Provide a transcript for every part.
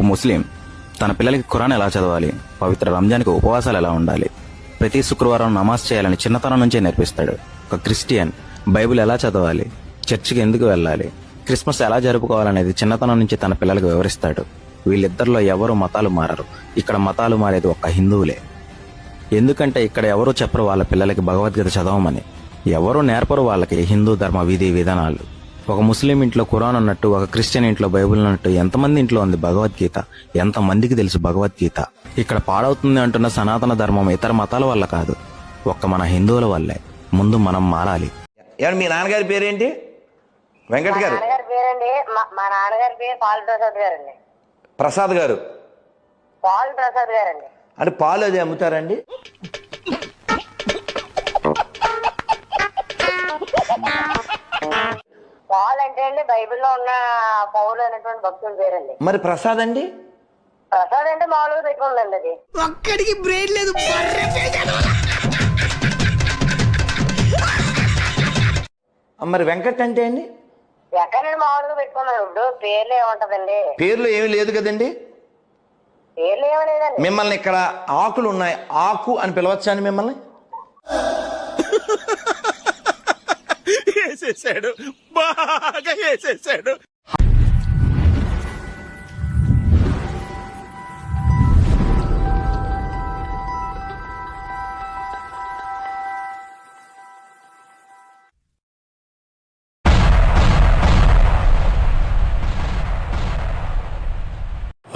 ఓ ముస్లిం తన పిల్లలకి ఖురాన్ ఎలా చదవాలి? పవిత్ర రంజాన్కి ఉపవాసాలు ఎలా ఉండాలి? ప్రతి శుక్రవారం నమాజ్ చేయాలని చిన్నతనం నుంచే నేర్పిస్తాడు. ఒక క్రిస్టియన్ బైబిల్ ఎలా చదవాలి? చర్చికి ఎందుకు వెళ్ళాలి? క్రిస్మస్ ఎలా జరుపుకోవాలనేది చిన్నతనం నుంచి తన పిల్లలకు వివరిస్తాడు. వీళ్ళిద్దరిలో ఎవరు మతాలు మారరు? ఇక్కడ మతాలు మారేది ఒక్క హిందువులే. ఎందుకంటే ఇక్కడ ఎవరు చెప్పరు వాళ్ళ పిల్లలకి భగవద్గీత చదవమని. ఎవరు నేర్పరు వాళ్ళకి హిందూ ధర్మ విధి విధానాలు. ఒక ముస్లిం ఇంట్లో ఖురాన్ ఉన్నట్టు ఒక క్రిస్టియన్ ఇంట్లో బైబిల్ ఉన్నట్టు ఎంతమంది ఇంట్లో ఉంది భగవద్గీత? ఎంతమందికి తెలుసు భగవద్గీత? ఇక్కడ పాడవుతుంది అంటున్న సనాతన ధర్మం ఇతర మతాల వల్ల కాదు. ఒక్క మన హిందువుల వల్లే. ముందు మనం మారాలి. ఏమండి మీ నాన్నగారి పేరేంటి? వెంకట్ గారు. నాన్నగారి పేరండి. మా మా నాన్నగారి పేరు పాల్ ప్రసాద్ గారండి. ప్రసాద్ గారు. పాల్ ప్రసాద్ గారండి. అంటే పాలు అది అమ్ముతారండి? పాల్ అంటే అండి బైబిల్లో ఉన్న పౌలు అనేటువంటి భక్తుల పేరండి. మరి ప్రసాద్ అండి? ప్రసాద్ అంటే మామూలుగా పెట్టుకుందండి అది. ఒక్కడికి బ్రెయిన్ లేదు మరి వెంకట్ అంటే అండి? ఎక్కడండి మామూలుగా పెట్టుకున్నాను ఇప్పుడు పేర్లు ఏముంటదండి? పేర్లు ఏమీ లేదు కదండి? పేర్లు ఏమలేదండి మిమ్మల్ని ఇక్కడ ఆకులు ఉన్నాయి ఆకు అని పిలవచ్చా అండి మిమ్మల్ని? వేసేసాడు. బాగా వేసేసాడు.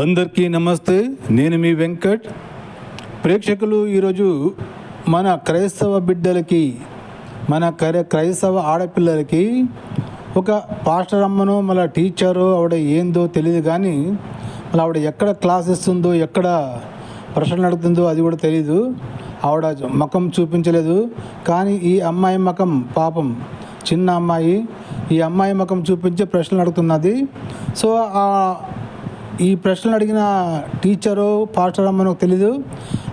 అందరికీ నమస్తే. నేను మీ వెంకట్. ప్రేక్షకులు ఈరోజు మన క్రైస్తవ బిడ్డలకి మన క్రైస్తవ ఆడపిల్లలకి ఒక పాస్టర్ అమ్మనో మళ్ళీ టీచరు ఆవిడ ఏందో తెలియదు కానీ మళ్ళీ ఆవిడ ఎక్కడ క్లాస్ ఇస్తుందో ఎక్కడ ప్రశ్నలు నడుతుందో అది కూడా తెలియదు ఆవిడ మకం చూపించలేదు. కానీ ఈ అమ్మాయి మకం పాపం చిన్న అమ్మాయి. ఈ అమ్మాయి మకం చూపించి ప్రశ్నలు అడుగుతున్నది. సో ఆ ఈ ప్రశ్నలు అడిగిన టీచరు పాస్టర్ అమ్మనో తెలియదు తెలీదు.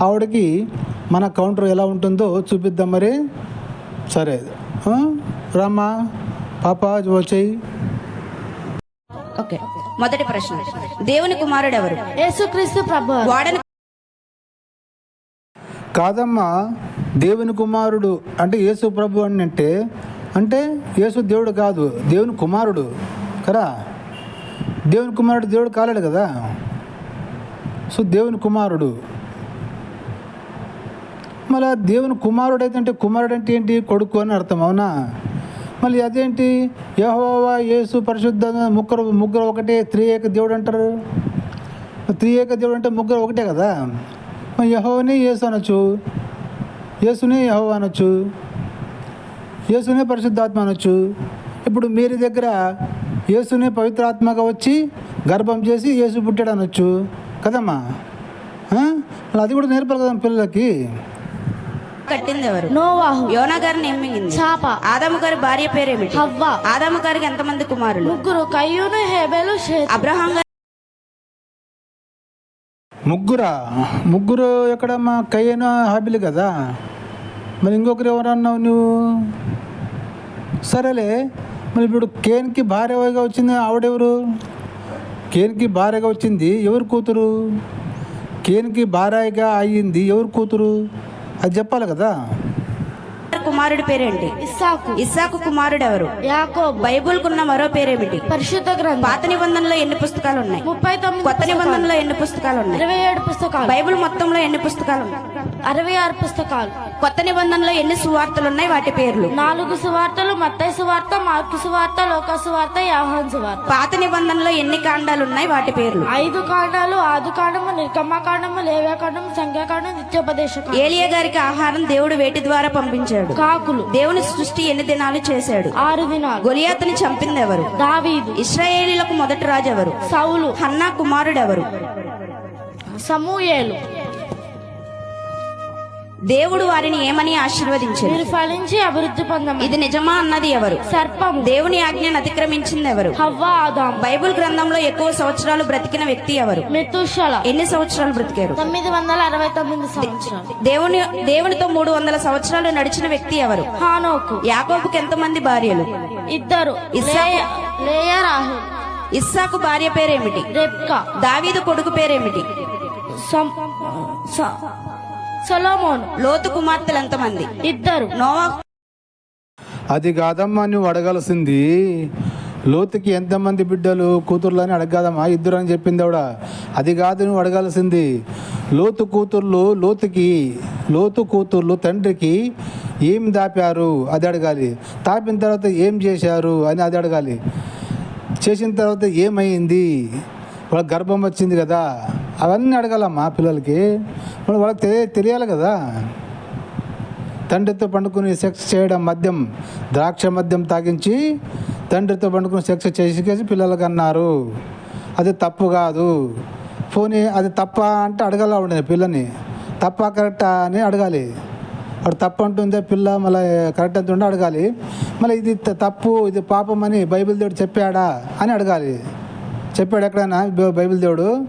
ఆవిడకి మన కౌంటర్ ఎలా ఉంటుందో చూపిద్దాం మరి. సరే? రామ్మా పాప వచ్చేయి. ఓకే మొదటి ప్రశ్న. దేవుని కుమారుడు ఎవరు? యేసుక్రీస్తు ప్రభు. వాడని కాదమ్మా దేవుని కుమారుడు అంటే యేసు ప్రభు అని అంటే అంటే యేసు దేవుడు కాదు దేవుని కుమారుడు. కదా? దేవుని కుమారుడు దేవుడు కాలేడు కదా? సో దేవుని కుమారుడు. మళ్ళీ దేవుని కుమారుడు అయితే అంటే కుమారుడు అంటే ఏంటి? కొడుకు అని అర్థం అవునా? మళ్ళీ అదేంటి? యహోవా యేసు పరిశుద్ధ ముగ్గురు ముగ్గురు ఒకటే త్రియేక దేవుడు అంటారు. త్రియేక దేవుడు అంటే ముగ్గురు ఒకటే కదా? మరి యహోవని యేసు అనొచ్చు. యేసుని యహో అనొచ్చు. యేసునే పరిశుద్ధాత్మ అనొచ్చు. ఇప్పుడు మీరి దగ్గర యేసునే పవిత్రాత్మగా వచ్చి గర్భం చేసి యేసు పుట్టాడు అనొచ్చు కదమ్మా? అది కూడా నేర్పాలి కదా పిల్లలకి. కట్టింది ఎవరు? నోవాహు. యోనా గారిని ఏం మింగింది? చాప. ఆదాము గారి భార్య పేరేమిటి? హవ్వ. ఆదాము గారికి ఎంతమంది కుమారులు? ముగ్గురు. కయ్యూను హేబేలు అబ్రహాం గారి ముగ్గురా? ముగ్గురు ఎక్కడమ్మా కయ్యను హాబీలు కదా? మరి ఇంకొకరు ఎవరన్నావు నువ్వు? సరేలే. మరి ఇప్పుడు కేన్కి భార్యగా వచ్చింది ఆవిడెవరు? కేన్కి భార్యగా వచ్చింది ఎవరు కూతురు? కేన్కి భార్యగా అయ్యింది ఎవరు కూతురు? అది చెప్పాలి కదా? కుమారుడి పేరేంటి? ఇస్సాకు. ఇస్సాకు కుమారుడు ఎవరు యాకోబు. బైబుల్ కున్న మరో పేరేమిటి? పరిశుద్ధ గ్రంథం. పాత నిబంధనలో ఎన్ని పుస్తకాలు ఉన్నాయి ముప్పై తొమ్మిది కొత్త నిబంధనలో ఎన్ని పుస్తకాలు ఉన్నాయి ఇరవై ఏడు పుస్తకాలు. బైబిల్ మొత్తంలో ఎన్ని పుస్తకాలు ఉన్నాయి అరవై ఆరు పుస్తకాలు. కొత్త నిబంధనలో ఎన్ని సువార్తలు ఉన్నాయి వాటి పేర్లు. నాలుగు సువార్తలు మత్తయి సువార్త మార్కు సువార్త లోక సువార్త యాహాన్ సువార్త. పాత నిబంధనలో ఎన్ని కాండాలు ఉన్నాయి వాటి పేర్లు. ఐదు కాండాలు ఆది కాండము నిర్గమ కాండము లేవ్య కాండము సంఖ్యాకాండం నిత్యోపదేశ. ఏలియా గారికి ఆహారం దేవుడు వేటి ద్వారా పంపించాడు? కాకులు. దేవుని సృష్టి ఎన్ని దినాలు చేశాడు? ఆరు దినాలు. గొలియాతుని చంపింది ఎవరు దావీదు. ఇస్రాయేలీలకు మొదటి రాజు ఎవరు సౌలు. హన్నా కుమారుడు ఎవరు సమూయేలు. దేవుడు వారిని ఏమని ఆశీర్వదించాడు? మీరు ఫలించి అభివృద్ధి పొందమని. ఇది నిజమా అన్నది ఎవరు? సర్పము దేవుని ఆజ్ఞను అతిక్రమించింది ఎవరు? హవ్వ ఆదాం బైబిల్ గ్రంథంలో ఎక్కువ సంవత్సరాలు బ్రతికిన వ్యక్తి ఎవరు? మెతుషల. ఎన్ని సంవత్సరాలు బ్రతికారు? తొమ్మిది వందల అరవై తొమ్మిది సంవత్సరాలు. దేవుని దేవునితో మూడు వందల సంవత్సరాలు నడిచిన వ్యక్తి ఎవరు? హానోకు. యాకోబుకి ఎంతమంది భార్యలు? ఇద్దరు. ఇస్సాకు. లేయ- లేయా రాహుల్ ఇస్సాకు భార్య పేరేమిటి? రెబ్కా. దావీదు కొడుకు పేరేమిటి? సొలొమోను లోతు కుమార్తెలు ఎంతమంది? ఇద్దరు. నోవా అది కాదమ్మా నువ్వు అడగాల్సింది. లోతుకి ఎంతమంది బిడ్డలు కూతుర్లు అని అడగదమ్మా ఇద్దరు అని చెప్పింది ఆవిడ. అది కాదు నువ్వు అడగాల్సింది. లోతు కూతుర్లు లోతుకి లోతు కూతుర్లు తండ్రికి ఏం దాపారు? అది అడగాలి. తాపిన తర్వాత ఏం చేశారు? అని అది అడగాలి. చేసిన తర్వాత ఏమైంది? వాళ్ళకి గర్భం వచ్చింది కదా. అవన్నీ అడగాలమ్మా పిల్లలకి. మరి వాళ్ళకి తెలియ తెలియాలి కదా. తండ్రితో పండుకుని సెక్స్ చేయడం మద్యం ద్రాక్ష మద్యం తాగించి తండ్రితో పండుకుని సెక్స్ చేసి పిల్లలకు అన్నారు. అది తప్పు కాదు. పోనీ అది తప్ప అంటే అడగాల ఉండేది పిల్లని. తప్ప కరెక్టా అని అడగాలి. వాడు తప్పు అంటుందే పిల్ల మళ్ళీ కరెక్ట్ అంటుండే అడగాలి. మళ్ళీ ఇది తప్పు ఇది పాపం అని బైబిల్ దేవుడు చెప్పాడా అని అడగాలి. చెప్పాడు ఎక్కడైనా బై- బైబిల్ దేవుడు?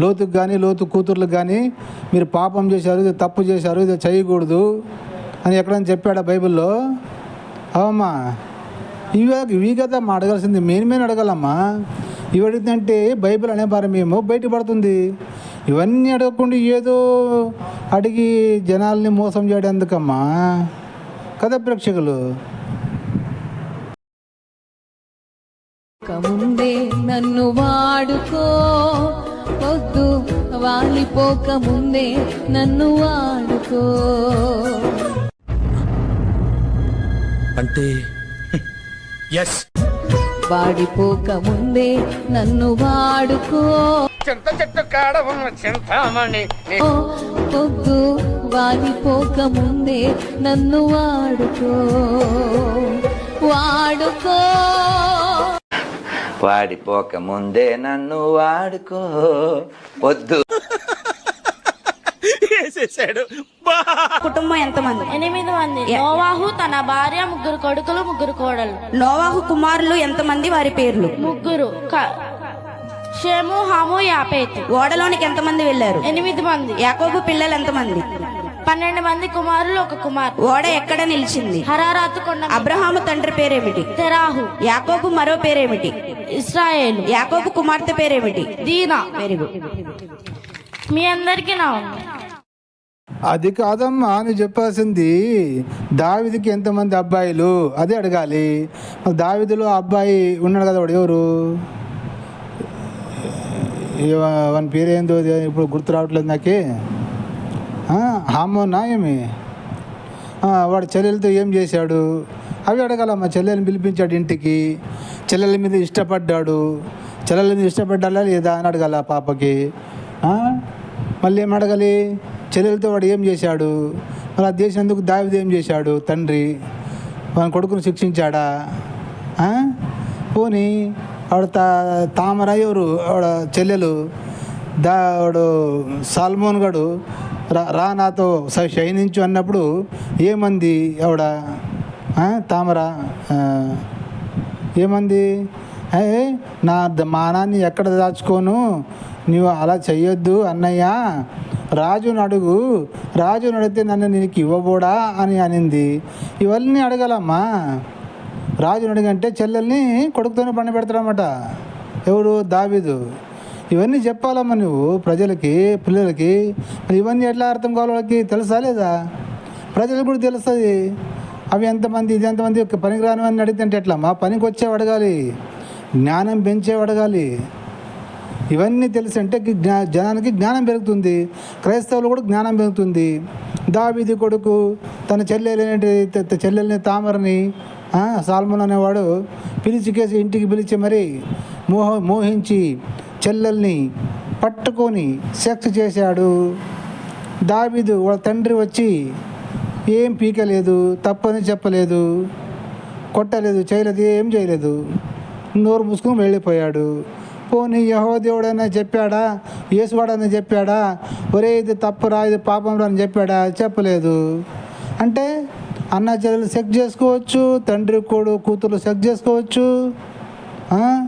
లోతుకు కానీ లోతు కూతుర్లకు కానీ మీరు పాపం చేశారు ఇది తప్పు చేశారు ఇది చేయకూడదు అని ఎక్కడైనా చెప్పాడా బైబిల్లో? అవమ్మా ఇవి ఇవి కదా మా అడగాల్సింది. మెయిన్ మెయిన్ అడగాలమ్మా? ఇవి అడిగితే బైబిల్ అనే భారం ఏమో బయటపడుతుంది ఇవన్నీ అడగకుండా ఏదో అడిగి జనాల్ని మోసం చేయడం ఎందుకమ్మా? కదా ప్రేక్షకులు. ముందే నన్ను వాడుకో. వద్దు వాలిపోక ముందే నన్ను వాడుకో. అంటే? ఎస్ వాడిపోక ముందే నన్ను వాడుకో. చింత చెట్టు కాడ ఉన్న చింతామణి. వద్దు వాలిపోక ముందే నన్ను వాడుకో. వాడుకో. వాడిపోక ముందే నన్ను వాడుకో. బా. కుటుంబం ఎంతమంది? ఎనిమిది మంది. నోవాహు తన భార్య ముగ్గురు కొడుకులు ముగ్గురు కోడలు. నోవాహు కుమారులు ఎంతమంది? వారి పేర్లు. ముగ్గురు. క- షేము హాము యాపేతు. ఓడలోనికి ఎంతమంది వెళ్ళారు ఎనిమిది మంది. యాకోబు పిల్లలు ఎంతమంది? పన్నెండు మంది కుమారులు ఒక కుమార్. ఓడ ఎక్కడ నిలిచింది? హరారాతు కొండ. అబ్రహాము తండ్రి పేరేమిటి? తెరాహు. యాకోబు మరో పేరేమిటి? ఇస్రాయేలు. యాకోబు కుమార్తె పేరేమిటి? దీనా. వెరీ గుడ్ మీ అందరికీ నా అది కాదమ్మా నువ్వు చెప్పాల్సింది దావిదికి ఎంతమంది అబ్బాయిలు? అదే అడగాలి. దావిదిలో అబ్బాయి ఉన్నాడు కదా వాడు ఎవరు? ఏ- వాని పేరు ఏందో అది ఇప్పుడు గుర్తు రావట్లేదు నాకే. అమ్మో నాయమి వాడు చెల్లెలతో ఏం చేశాడు? అవి అడగాలమ్మా చెల్లెల్ని పిలిపించాడు ఇంటికి. చెల్లెల మీద ఇష్టపడ్డాడు. చెల్లెల మీద ఇష్టపడ్డాలా లేదా అని అడగాల పాపకి. మళ్ళీ ఏం అడగాలి? చెల్లెలతో వాడు ఏం చేశాడు? మరి అది చేసినందుకు దావిది ఏం చేశాడు? తండ్రి వాని కొడుకును శిక్షించాడా? పోనీ ఆవిడ తా తామర ఎవరు? ఆవిడ చెల్లెలు. దా వాడు సాల్మోన్ గడు. రా రా నాతో శయనించు అన్నప్పుడు ఏమంది ఆవిడ తామర ఏమంది? ఏ నా ద- మానాన్ని ఎక్కడ దాచుకోను? నీవు అలా చెయ్యొద్దు అన్నయ్య. రాజును అడుగు. రాజును అడిగితే నన్ను నీకు ఇవ్వబోడా అని అనింది. ఇవన్నీ అడగాలమ్మా. రాజును అడిగంటే చెల్లెల్ని కొడుకుతోనే పండ పెడతాడనమాట ఎవడు? దావీదు. ఇవన్నీ చెప్పాలమ్మా నువ్వు ప్రజలకి పిల్లలకి. మరి ఇవన్నీ ఎట్లా అర్థం కావాలి వాళ్ళకి తెలుసా లేదా? ప్రజలకు కూడా తెలుస్తుంది. అవి ఎంతమంది ఇది ఎంతమంది పనికిరానివన్నీ అడిగితే ఎట్లా మా పనికి వచ్చేవి అడగాలి. జ్ఞానం పెంచేవి అడగాలి. ఇవన్నీ తెలిసి అంటే జ్ఞా జనానికి జ్ఞానం పెరుగుతుంది. క్రైస్తవులు కూడా జ్ఞానం పెరుగుతుంది. దావీది కొడుకు తన చెల్లెలేని చెల్లెల్ని తామరని సాల్మన్ అనేవాడు పిలిచికేసి ఇంటికి పిలిచి మరి మోహ మోహించి చెల్లెల్ని పట్టుకొని సెక్స్ చేశాడు. దావీదు వాళ్ళ తండ్రి వచ్చి ఏం పీకలేదు తప్పని చెప్పలేదు కొట్టలేదు చేయలేదు ఏం చేయలేదు. నోరు మూసుకొని వెళ్ళిపోయాడు. పోనీ యహో దేవుడైనా చెప్పాడా? యేసువాడని చెప్పాడా? ఒరే ఇది తప్పురా ఇది పాపం రా అని చెప్పాడా? చెప్పలేదు. అంటే అన్న చెల్లెలు సెక్ చేసుకోవచ్చు తండ్రి కొడు కూతురు సెక్ చేసుకోవచ్చు. ఆ?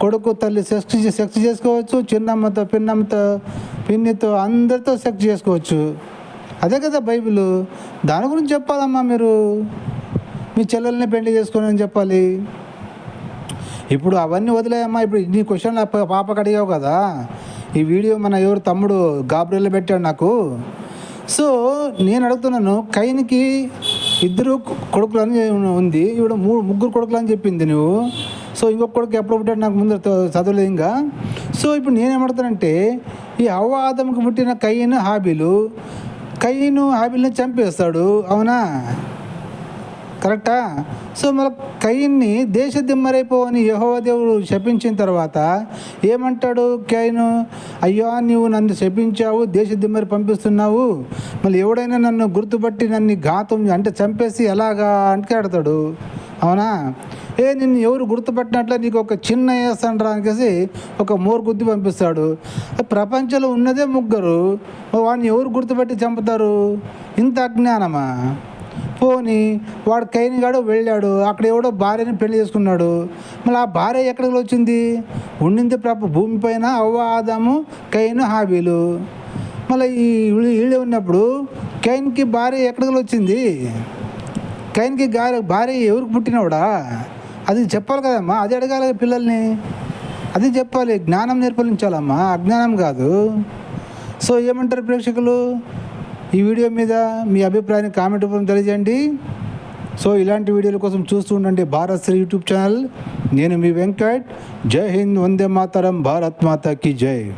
కొడుకు తల్లి సెక్స్ సెక్స్ చేసుకోవచ్చు చిన్నమ్మతో పిన్నమ్మతో పిన్నితో అందరితో సెక్స్ చేసుకోవచ్చు. అదే కదా బైబిల్. దాని గురించి చెప్పాలమ్మా మీరు? మీ చెల్లెల్ని పెళ్ళి చేసుకుని అని చెప్పాలి. ఇప్పుడు అవన్నీ వదిలేయమ్మా. ఇప్పుడు నీ క్వశ్చన్లు పాపకు అడిగావు కదా. ఈ వీడియో మన ఎవరు తమ్ముడు గాబ్రియల్ పెట్టాడు నాకు. సో నేను అడుగుతున్నాను కైన్కి ఇద్దరు కొడుకులు అని ఉంది. ఇప్పుడు మూడు ముగ్గురు కొడుకులు అని చెప్పింది నువ్వు. సో ఇంకొక ఎప్పుడు పుట్టాడు నాకు ముందు చదవలేదు ఇంకా. సో ఇప్పుడు నేనేమంటానంటే ఈ అవ్వ ఆదముకు పుట్టిన కయ్యను హాబీలు కయ్యను హాబీలను చంపేస్తాడు అవునా? కరెక్టా? సో మన కయ్యన్ని దేశ దిమ్మరైపోవని యెహోవా దేవుడు శపించిన తర్వాత ఏమంటాడు కయ్యను? అయ్యో నీవు నన్ను శపించావు దేశ దిమ్మరి పంపిస్తున్నావు. మళ్ళీ ఎవడైనా నన్ను గుర్తుపట్టి నన్ను ఘాతం అంటే చంపేసి ఎలాగా అంటకాడతాడు అవునా? ఏ నిన్ను ఎవరు గుర్తుపెట్టినట్లే నీకు ఒక చిన్న వేస్తాండ్రా అనేసి ఒక మోర్ గుద్ది పంపిస్తాడు. ప్రపంచంలో ఉన్నదే ముగ్గురు. వాడిని ఎవరు గుర్తుపెట్టి చంపుతారు? ఇంత అజ్ఞానమా? పోని వాడు కైనగాడు వెళ్ళాడు. అక్కడ ఎవడో భార్యని పెళ్ళి చేసుకున్నాడు. మళ్ళీ ఆ భార్య ఎక్కడికి వచ్చింది? ఉండింది ప్రప భూమి పైన అవ్వ ఆదాము కైను హాబీలు. మళ్ళీ ఈ వీళ్ళు ఉన్నప్పుడు కైన్కి భార్య ఎక్కడికి వచ్చింది? కైన్కి గారి భార్య ఎవరికి పుట్టినవాడా? అది చెప్పాలి కదమ్మా అది అడగాలి పిల్లల్ని. అది చెప్పాలి జ్ఞానం నేర్పలించాలమ్మా అజ్ఞానం కాదు. సో ఏమంటారు ప్రేక్షకులు? ఈ వీడియో మీద మీ అభిప్రాయాన్ని కామెంట్ రూపంలో తెలియజేయండి. సో ఇలాంటి వీడియోల కోసం చూస్తూ ఉండండి భారత్ శ్రీ యూట్యూబ్ ఛానల్. నేను మీ వెంకట్. జై హింద్ వందే మాతరం భారత్ మాతాకి జై.